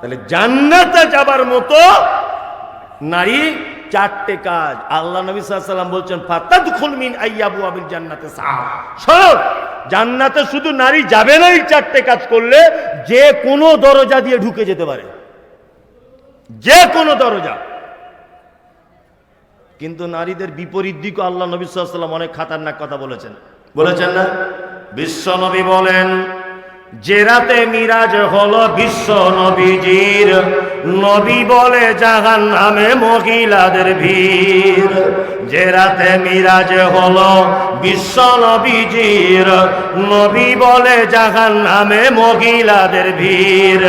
তাহলে জান্নাতে যাবার মতো নারী চারটে কাজ। আল্লাহ নবী সাল্লাম বলছেন ফাতাদ খুলমিন আইয়াবু আবিল জান্নাতে শোনো, জান্নাতে শুধু নারী যাবে না এই চারটে কাজ করলে, যে কোনো দরজা দিয়ে ঢুকে যেতে পারে। যে কোনো দরজা। কিন্তু নারীদের বিপরীত দিকও আল্লাহ নবী সাল্লাম অনেক খাতারনাক কথা বলেছেন। বলেছেন না? বিশ্ব নবী বলেন যে রাতে মিরাজ হলো বিশ্ব নবীজির, নবী বলে জাহান নামে মহিলাদের ভিড়। যে রাতে মিরাজ হলো বিশ্ব নবীজির, নবী বলে জাহান নামে মহিলাদের ভিড়।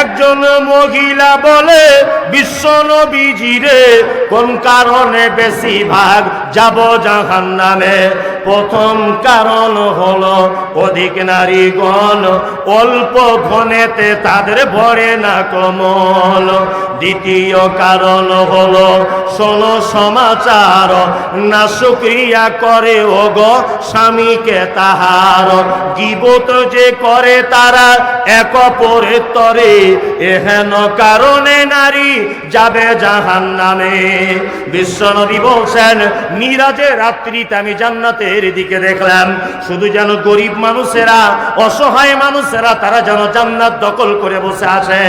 একজন মহিলা বলে, বিশ্ব নবীজিরে, কোন কারণে বেশি ভাগ যাব জাহান নামে প্রথম কারণ হলো অধিক নারীগণ অল্প ঘনেতে তাদের ভরে না কমল। দ্বিতীয় কারণ হলো, শোনো সমাচার, না শুক্রিয়া করে ও গো স্বামীকে তাহার। গিবত যে করে তারা এক অপরের তরে, এহেন কারণে নারী যাবে জাহান নামে বিশ্বনবী বলছেন, মিরাজে রাত্রিতে আমি জান্নাতের দিকে দেখলাম, শুধু যেন গরিব মানুষেরা, অসহায় মানুষেরা, তারা যেন জান্নাত দখল করে বসে আছে।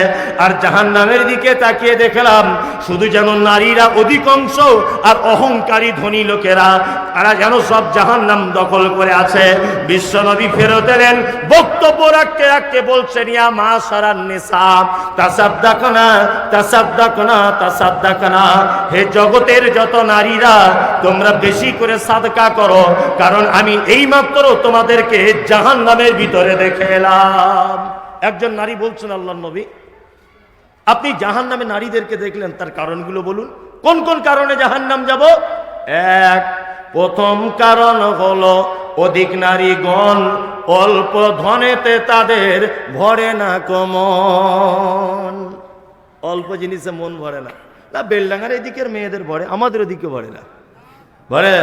আর জাহান নামের দিকে তাকিয়ে দেখলাম শুধু যেন নারীরা অধিকাংশ আর অহংকারী ধনী লোকেরা, তারা যেন সব জাহান নাম দখল করে আছে। বিশ্বনবী ফেরত এলেন, বক্তব্য রাখতে রাখতে বলছেন, ইয়া মা সারান নিসাব তাসাদ্দাকনা তাসাদ্দাকনা তাসাদ্দাকনা। হে জগতের যত নারীরা, তোমরা বেশি করে সাদকা করো, কারণ আমি এই এইমাত্র তোমাদেরকে জাহান নামের ভিতরে দেখে এলাম। একজন নারী বলছেন আল্লাহ নবী আপনি জাহান নামে নারীদেরকে দেখলেন, তার কারণগুলো বলুন। কোন কোন কারণে জাহান নাম যাব? এক, প্রথম কারণ হলো অধিক নারীগণ অল্প ধনেতে তাদের ভরে না কমন। অল্প জিনিসে মন ভরে না। না, বেলডাঙ্গার এদিকের মেয়েদের ভরে, আমাদের ওদিকে ভরে না। ভরে?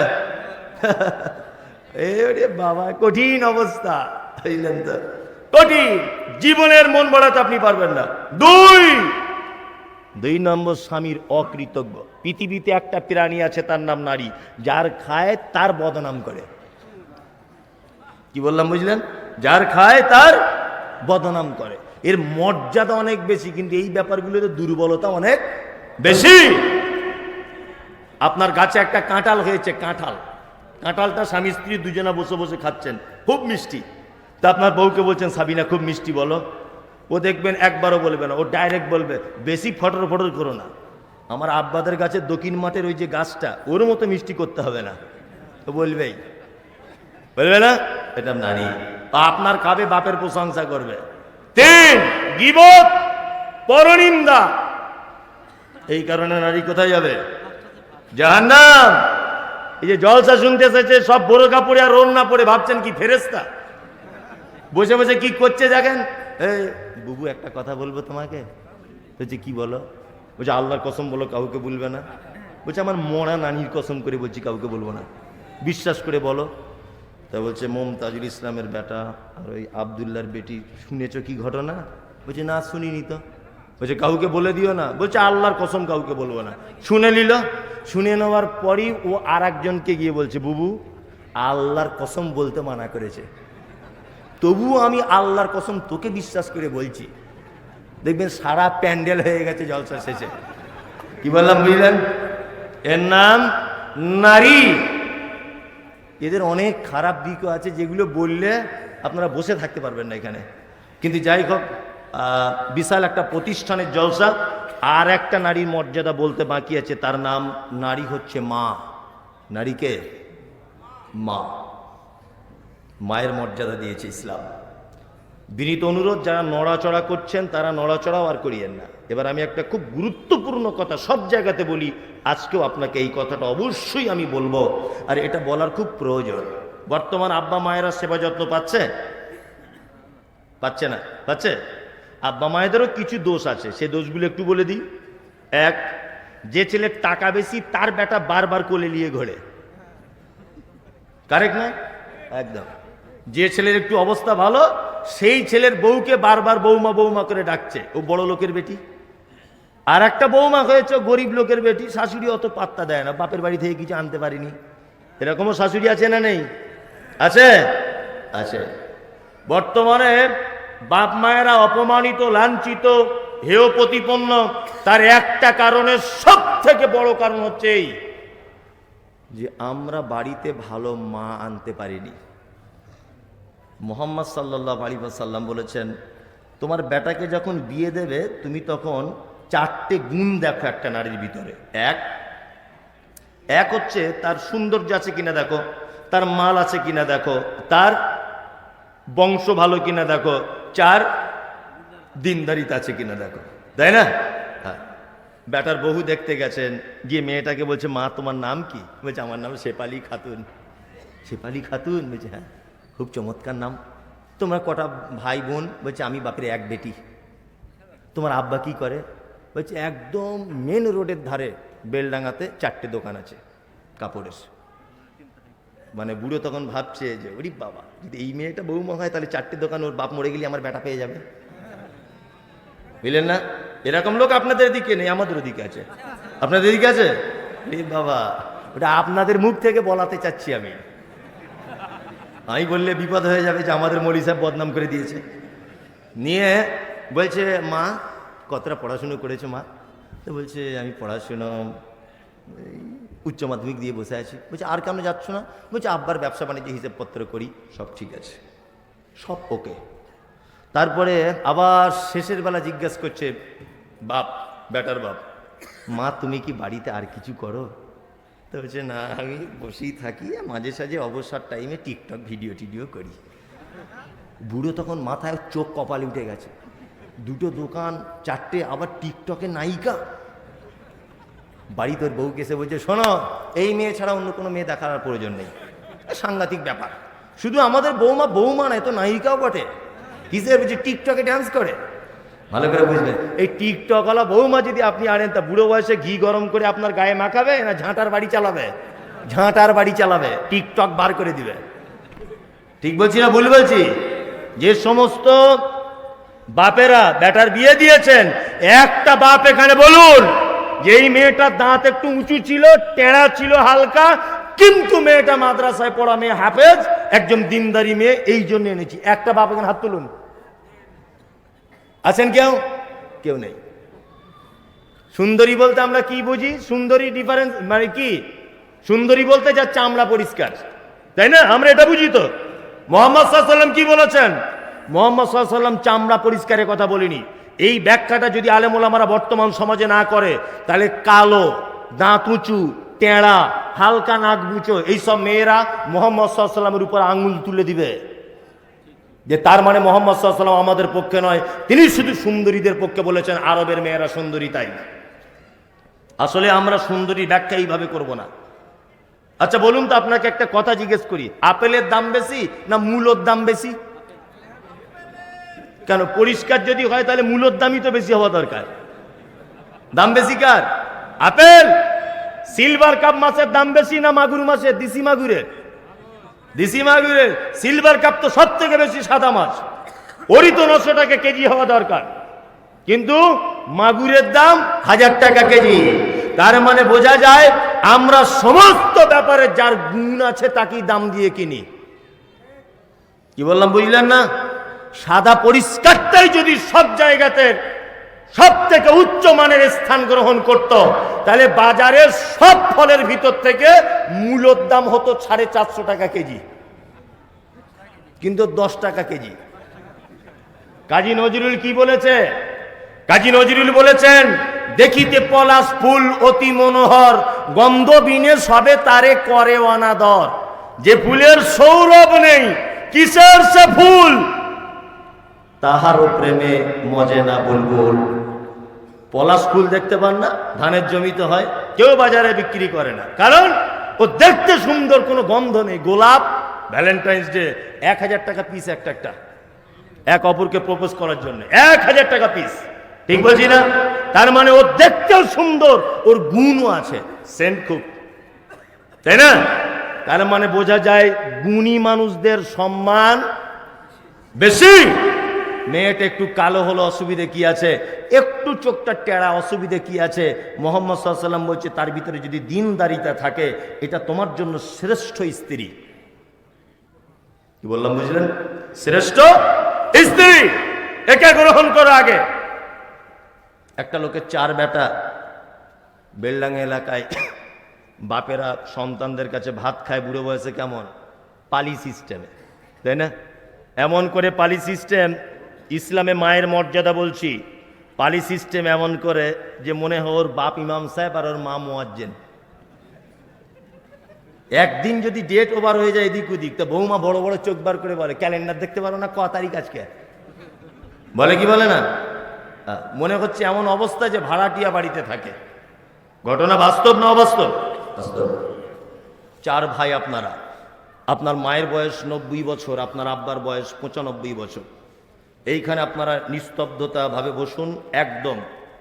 এ বাবা, কঠিন অবস্থা। বুঝলেন তো। কঠিন। জীবনের মন ভরাতে আপনি পারবেন না। দুই দুই নম্বর স্বামীর অকৃতজ্ঞ। পৃথিবীতে একটা প্রাণী আছে, তার নাম নারী। যার খায়, তার বদনাম করে। কি বললাম, বুঝলেন? যার খায়, তার বদনাম করে। এর মর্যাদা অনেক বেশি, কিন্তু এই ব্যাপারগুলোতে দুর্বলতা অনেক বেশি। আপনার গাছে একটা কাঁঠাল হয়েছে, কাঁঠাল। কাঁঠালটা স্বামী স্ত্রী দুজনা বসে বসে খাচ্ছেন। খুব মিষ্টি। তা আপনার বউকে বলছেন, সাবিনা, খুব মিষ্টি বলো। ও দেখবেন একবারও বলবে না ও ডাইরেক্ট বলবে বেশি ফটর ফটর করো না। আমার আব্বাদের গাছের দক্ষিণ মাঠের ওই যে গাছটা ওর মতো মিষ্টি করতে হবে না। তো বলবেই। বলবে না? এটা নারী। আপনার খাবে বাপের প্রশংসা করবে। তিন গিবত পরনিন্দা। এই কারণে নারী কোথায় যাবে? জাহান্নাম। এই যে জলসা শুনতে এসেছে সব বড় কাপড়ে আর রোন না পড়ে ভাবছেন কি ফেরেস্তা বসে বসে কি করছে দেখেন? এই, বুবু, একটা কথা বলব তোমাকে? বলছে, কি বলো? বলছে, আল্লাহর কসম বলো, কাউকে বলবে না। বলছে, আমার মরা নানির কসম করে বলছি, কাউকে বলব না। বিশ্বাস করে বলো। তা বলছে, মমতাজুল ইসলামের বেটা আর ওই আবদুল্লার বেটি, শুনেছ কি ঘটনা? বলছে, না, শুনিনি তো। বলছে, কাউকে বলে দিও না। বলছে, আল্লাহর কসম কাউকে বলব না। শুনে নিল। শুনে নেওয়ার পরই ও আর একজনকে গিয়ে বলছে, বুবু, আল্লাহর কসম বলতে মানা করেছে। তবুও আমি আল্লাহর কসম তোকে বিশ্বাস করে বলছি, দেখবেন সারা প্যান্ডেল হয়ে গেছে জলসা শেষে। কি বললাম বুঝলেন? এর নাম নারী। এদের অনেক খারাপ দিকও আছে যেগুলো বললে আপনারা বসে থাকতে পারবেন না এখানে। কিন্তু যাই হোক বিশাল একটা প্রতিষ্ঠানের জলসা, আর একটা নারীর মর্যাদা বলতে বাকি আছে, তার নাম নারী হচ্ছে মা। নারীকে মা। মায়ের মর্যাদা দিয়েছে ইসলাম। বিনীত অনুরোধ, যারা নড়াচড়া করছেন, তারা নড়াচড়াও আর করিয়েন না। এবার আমি একটা খুব গুরুত্বপূর্ণ কথা সব জায়গাতে বলি, আজকেও আপনাকে এই কথাটা অবশ্যই আমি বলব। আর এটা বলার খুব প্রয়োজন। বর্তমান আব্বা মায়েরা সেবা যত্ন পাচ্ছে? পাচ্ছে না। পাচ্ছে? আব্বা মায়েদেরও কিছু দোষ আছে। সে দোষগুলো একটু বলে দিই। এক, যে ছেলের টাকা বেশি, তার বেটা বারবার কোলে নিয়ে ঘোরে। কারেক্ট না একদম। যে ছেলের একটু অবস্থা ভালো, সেই ছেলের বউকে বারবার বৌমা বৌমা করে ডাকছে। ও বড় লোকের বেটি। আর একটা বৌমা হয়েছে গরিব লোকের বেটি, শাশুড়ি অত পাত্তা দেয় না। বাপের বাড়ি থেকে কিছু আনতে পারিনি। এরকমও শাশুড়ি আছে না নেই? আছে? আছে। বর্তমানে বাপ মায়েরা অপমানিত, লাঞ্ছিত, হেয় প্রতিপন্ন। তার একটা কারণে সব থেকে বড় কারণ হচ্ছে এই যে আমরা বাড়িতে ভালো মা আনতে পারিনি। মোহাম্মদ সাল্লাহ আলী সাল্লাম বলেছেন, তোমার বেটাকে যখন বিয়ে দেবে, তুমি তখন চারটে গুণ দেখো একটা নারীর ভিতরে। এক এক হচ্ছে তার সৌন্দর্য আছে কিনা দেখো, তার মাল আছে কিনা দেখো, তার বংশ ভালো কিনা দেখো, চার, দিনদারিতে আছে কিনা দেখো। তাই না? হ্যাঁ। বেটার বহু দেখতে গেছেন, গিয়ে মেয়েটাকে বলছে, মা, তোমার নাম কি? বলছে, আমার নাম শেপালি খাতুন। শেপালি খাতুন? বলছে হ্যাঁ। খুব চমৎকার নাম। তোমরা কটা ভাই বোন বলছে, আমি বাপের এক বেটি। তোমার আব্বা কি করে? বলছে, একদম মেন রোডের ধারে বেলডাঙ্গাতে চারটে দোকান আছে, কাপড়ের। মানে বুড়ো তখন ভাবছে যে, ওরি বাবা, যদি এই মেয়েটা বৌমা হয়, তাহলে চারটে দোকান ওর বাপ মরে গেলে আমার বেটা পেয়ে যাবে। বুঝলেন না? এরকম লোক আপনাদের দিকে নেই, আমাদের দিকে আছে। আপনাদের দিকে আছে? বাবা, ওটা আপনাদের মুখ থেকে বলাতে চাচ্ছি আমি। আমি বললে বিপদ হয়ে যাবে যে আমাদের মলি সাহেব বদনাম করে দিয়েছে। নিয়ে বলছে, মা, কতটা পড়াশুনো করেছ মা? তো বলছে, আমি পড়াশুনো উচ্চ মাধ্যমিক দিয়ে বসে আছি। বলছে, আর কেন যাচ্ছ না? বলছে, আব্বার ব্যবসা বাণিজ্য হিসেবপত্র করি, সব ঠিক আছে। সব ওকে। তারপরে আবার শেষের বেলা জিজ্ঞেস করছে, বাপ বেটার বাপ, মা, তুমি কি বাড়িতে আর কিছু করো? তো বলছে না, আমি বসেই থাকি মাঝে সাঝে অবসর টাইমে টিকটক ভিডিও টিডিও করি। বুড়ো তখন মাথায় চোখ কপালে উঠে গেছে। দুটো দোকান, চারটে, আবার টিকটকে নায়িকা। বাড়ি তোর বউকে এসে বলছে, শোনো, এই মেয়ে ছাড়া অন্য কোনো মেয়ে দেখার প্রয়োজন নেই। সাংঘাতিক ব্যাপার। শুধু আমাদের বৌমা বৌমা নয় তো নায়িকাও বটে। কিসের বলছে টিকটকে ডান্স করে? ভালো করে বুঝবেন। এই টিকটকওয়ালা বৌমা যদি আপনি আনেন তা বুড়ো বয়সে ঘি গরম করে আপনার গায়ে মাখাবে না ঝাঁটার বাড়ি চালাবে? ঝাঁটার বাড়ি চালাবে। টিকটক বার করে দিবে। ঠিক বলছি না ভুল বলছি? যে সমস্ত বাপেরা বেটার বিয়ে দিয়েছেন একটা বাপ এখানে বলুন যে এই মেয়েটার দাঁত একটু উঁচু ছিল টেড়া ছিল হালকা কিন্তু মেয়েটা মাদ্রাসায় পড়া মেয়ে হাফেজ একজন দিনদারি মেয়ে এই জন্য এনেছি। একটা বাপ এখানে হাত তুলুন। আছেন কেউ? কেউ নেই। সুন্দরী বলতে আমরা কি বুঝি? সুন্দরী ডিফারেন্স মানে কি? সুন্দরী বলতে যা চামড়া পরিষ্কার। তাই না? আমরা এটা বুঝি তো। মোহাম্মদ সাল্লাম কি বলেছেন? মোহাম্মদ সাল্লাম চামড়া পরিষ্কারের কথা বলিনি। এই ব্যাখ্যাটা যদি আলেমোলামারা বর্তমান সমাজে না করে, তাহলে কালো, দাঁত উঁচু, টেঁড়া, হালকা নাক বুচো, এইসব মেয়েরা মোহাম্মদ সাল্লামের উপর আঙুল তুলে দিবে। যে তার মানে মোহাম্মদ সাল্লাম আমাদের পক্ষে নয়, তিনি শুধু সুন্দরীদের পক্ষে বলেছেন, আরবের মেয়েরা সুন্দরী তাই আসলে আমরা সুন্দরী ব্যাখ্যা এইভাবে করব না। আচ্ছা বলুন তো আপনাকে একটা কথা জিজ্ঞেস করি, আপেলের দাম বেশি না মূলর দাম বেশি? কেন, পরিষ্কার যদি হয় তাহলে মূলর দামই তো বেশি হওয়া দরকার। দাম বেশি কার? আপেল! সিলভার কাপ মাছের দাম বেশি না মাগুর মাছের? দিসি মাগুরের? দিসি মাগুরের সিলভার কাপ তো সব থেকে বেশি সাদা মাছ। ওরই তো নশো টাকা কেজি হওয়া দরকার। কিন্তু মাগুরের দাম হাজার টাকা কেজি। তার মানে বোঝা যায় আমরা সমস্ত ব্যাপারে যার গুণ আছে তাকেই দাম দিয়ে কিনি। কি বললাম, বুঝলেন না? সাদা পরিষ্কারটাই যদি সব জায়গাতে সব থেকে উচ্চ মানের স্থান গ্রহণ করত। তাহলে বাজারের সব ফলের ভিতর থেকে মূলর দাম হতো সাড়ে চারশো টাকা কেজি। কিন্তু দশ টাকা কেজি। কাজী নজরুল কি বলেছে? কাজী নজরুল বলেছেন, দেখিতে পলাশ ফুল অতি মনোহর, গন্ধ বিনে সবে তারে করে অনাদর। যে ফুলের সৌরভ নেই, কিসের সে ফুল? তাহারও প্রেমে মজে না বুলবুল। পলাশ ফুল দেখতে পান না, ধানের জমিতে হয়, কেউ বাজারে বিক্রি করে না। কারণ ও দেখতে সুন্দর, কোনো গন্ধ নেই। গোলাপ ভ্যালেন্টাইন্স ডে এক হাজার টাকা পিস একটা একটা। এক অপরকে প্রপোজ করার জন্য। এক হাজার টাকা পিস ঠিক বলছি না? তার মানে ও দেখতেও সুন্দর, ওর গুণও আছে। সেন্ট খুব। তাই না? তার মানে বোঝা যায়, গুণী মানুষদের সম্মান বেশি। মেয়েটা একটু কালো হলো, অসুবিধে কি আছে? একটু চোখটা টেরা, অসুবিধে কি আছে? মোহাম্মদ সাল্লাম বলছে, তার ভিতরে যদি দিনদারিতা থাকে, এটা তোমার জন্য শ্রেষ্ঠ স্ত্রী। কি বললাম, বুঝলেন? শ্রেষ্ঠ স্ত্রী! একে গ্রহণ করো আগে। একটা লোকের চার বেটা বেলডাঙ্গা এলাকায় বাপেরা সন্তানদের কাছে ভাত খায়, বুড়ো বয়সে কেমন? পালি সিস্টেমে, তাই না? এমন করে পালি সিস্টেম ইসলামে মায়ের মর্যাদা বলছি, পালি সিস্টেম এমন করে যে মনে হয় ওর বাপ ইমাম সাহেব আর ওর মা মোয়াজ্জেন। একদিন যদি ডেট ওভার হয়ে যায় এদিক ওদিক, তো বৌমা বড় বড় চোখ বার করে বলে ক্যালেন্ডার দেখতে পারো না, ক তারিখ আজকে? বলে কি বলে না? মনে হচ্ছে এমন অবস্থা যে ভাড়াটিয়া বাড়িতে থাকে। ঘটনা বাস্তব না অবাস্তব? চার ভাই আপনারা, আপনার মায়ের বয়স নব্বই বছর, আপনার আব্বার বয়স পঁচানব্বই বছর। এইখানে আপনারা নিস্তব্ধতা ভাবে বসুন, একদম।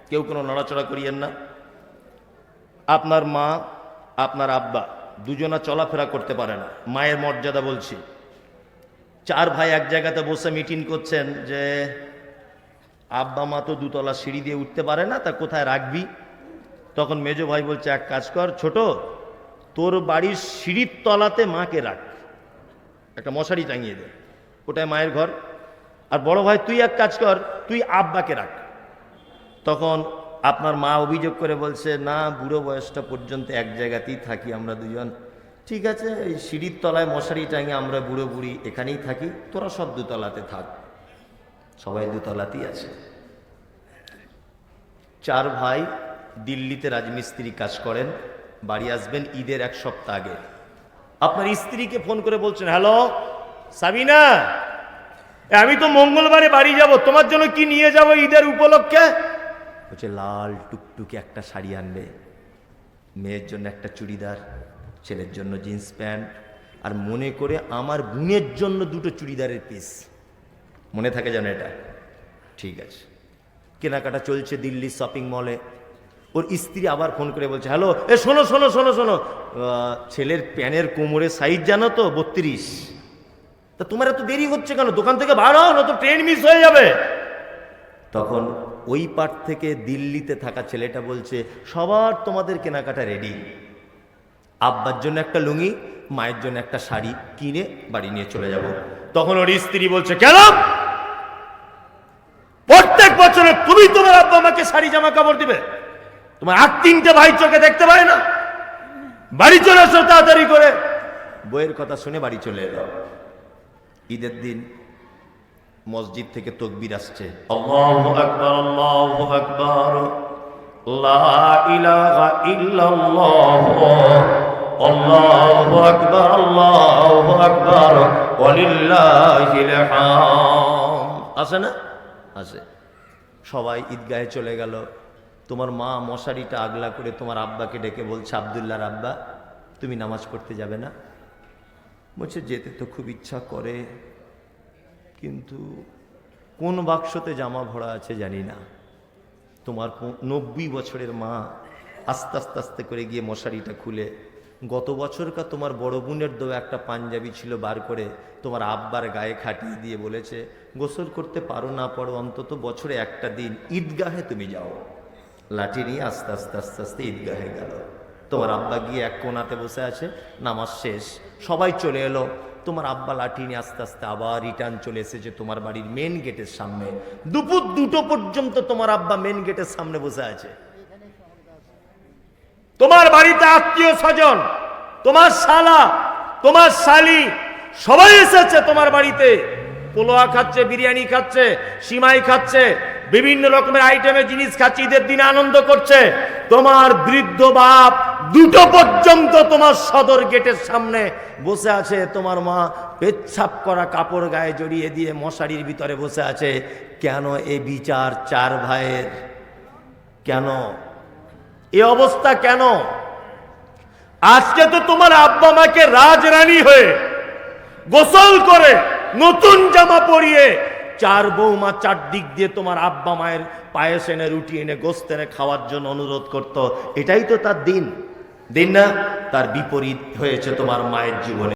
কেউ কোনো নড়াচড়া করিয়েন না। আপনার মা, আপনার আব্বা দুজনা চলাফেরা করতে পারে না। মায়ের মর্যাদা বলছি। চার ভাই এক জায়গাতে বসে মিটিং করছেন যে, আব্বা মা তো দুতলা সিঁড়ি দিয়ে উঠতে পারে না, তা কোথায় রাখবি? তখন মেজো ভাই বলছে, এক কাজ কর ছোট, তোর বাড়ির সিঁড়ির তলাতে মাকে রাখ। একটা মশারি টাঙিয়ে দে। ওটাই মায়ের ঘর। আর বড় ভাই, তুই এক কাজ কর, তুই আব্বাকে রাখ। তখন আপনার মা অভিযোগ করে বলছে, না, বুড়ো বয়সটা পর্যন্ত এক জায়গাতেই থাকি আমরা দুজন। ঠিক আছে, এই সিঁড়ির তলায় মশারি টাঙিয়ে আমরা বুড়ো বুড়ি এখানেই থাকি, তোরা সব দুতলাতে থাক। সবাই দুতলাতেই আছে। চার ভাই দিল্লিতে রাজমিস্ত্রি কাজ করেন, বাড়ি আসবেন ঈদের এক সপ্তাহ আগে। আপনার স্ত্রীকে ফোন করে বলছেন, হ্যালো, সাবিনা আমি তো মঙ্গলবারে বাড়ি যাব, তোমার জন্য কি নিয়ে যাব ঈদের উপলক্ষে? বলছে, লাল টুকটুকে একটা শাড়ি আনবে, মেয়ের জন্য একটা চুড়িদার, ছেলের জন্য জিন্স প্যান্ট, আর মনে করে আমার বোনের জন্য দুটো চুড়িদারের পিস মনে থাকে যেন এটা? ঠিক আছে। কেনাকাটা চলছে দিল্লি শপিং মলে ওর স্ত্রী আবার ফোন করে বলছে হ্যালো এ শোনো শোনো শোনো শোনো ছেলের প্যানের কোমরের সাইজ জানো তো? বত্রিশ। তা তোমার এত দেরি হচ্ছে কেন? দোকান থেকে বার হও না তো ট্রেন মিস হয়ে যাবে। তখন ওই পাট থেকে দিল্লিতে থাকা ছেলেটা বলছে, সবার তোমাদের কেনাকাটা রেডি আব্বার জন্য একটা লুঙ্গি, মায়ের জন্য একটা শাড়ি কিনে বাড়ি নিয়ে চলে যাব। তখন ওর স্ত্রী বলছে কেন প্রত্যেক বছরে তুমি তোমার আব্বা আমাকে শাড়ি জামা কাপড় দিবে। তোমার আর তিনটে ভাই চোখে দেখতে পায় না। বাড়ি চলে আসো তাড়াতাড়ি করে। বইয়ের কথা শুনে বাড়ি চলে এলো। ঈদের দিন মসজিদ থেকে তকবির আসছে। আছে না? আছে। সবাই ঈদগাহে চলে গেল। তোমার মা মশারিটা আগলা করে তোমার আব্বাকে ডেকে বলছে আবদুল্লাহর আব্বা তুমি নামাজ পড়তে যাবে না? বলছে, যেতে তো খুব ইচ্ছা করে, কিন্তু কোন বাক্সতে জামা ভরা আছে জানি না। তোমার নব্বই বছরের মা আস্তে আস্তে আস্তে করে গিয়ে মশারিটা খুলে, গত বছরকার তোমার বড় বোনের দো একটা পাঞ্জাবি ছিল বার করে তোমার আব্বার গায়ে খাটিয়ে দিয়ে বলেছে, গোসল করতে পারো না পারো অন্তত বছরে একটা দিন ঈদগাহে তুমি যাও। লাঠি নিয়ে আস্তে আস্তে আস্তে আস্তে ঈদগাহে গেল। তোমার আব্বা গিয়ে এক কোনাতে বসে আছে, নামাজ শেষ। সবাই চলে এলো। তোমার আব্বা লাঠি নিয়ে আস্তে আস্তে আবার রিটার্ন চলে এসেছে তোমার বাড়ির মেন গেটের সামনে। দুপুর দুটো পর্যন্ত তোমার আব্বা মেন গেটের সামনে বসে আছে। তোমার বাড়িতে আত্মীয় স্বজন, তোমার শালা, তোমার শালি, সবাই এসেছে তোমার বাড়িতে। পোলোয়া খাচ্ছে, বিরিয়ানি খাচ্ছে, সিমাই খাচ্ছে, বিভিন্ন রকমের আইটেমের জিনিস খাচ্ছে, ঈদের দিনে আনন্দ করছে। তোমার বৃদ্ধ বাপ দুটো পর্যন্ত তোমার সদর গেটের সামনে বসে আছে। তোমার মা পেচ্ছাপ করা কাপড় গায়ে জড়িয়ে দিয়ে মশারির ভিতরে বসে আছে। কেন এ বিচার চার ভাইয়ের? কেন? এ অবস্থা কেন? আজকে তো তোমার আব্বা মাকে রাজরানী হয়ে গোসল করে নতুন জামা পরিয়ে চার বৌমা চারদিক দিয়ে তোমার আব্বা মায়ের পায়েস এনে রুটি এনে গোস্ত এনে খাওয়ার জন্য অনুরোধ করত। এটাই তো তার দিন। দিন না তার বিপরীত হয়েছে তোমার মায়ের জীবনে।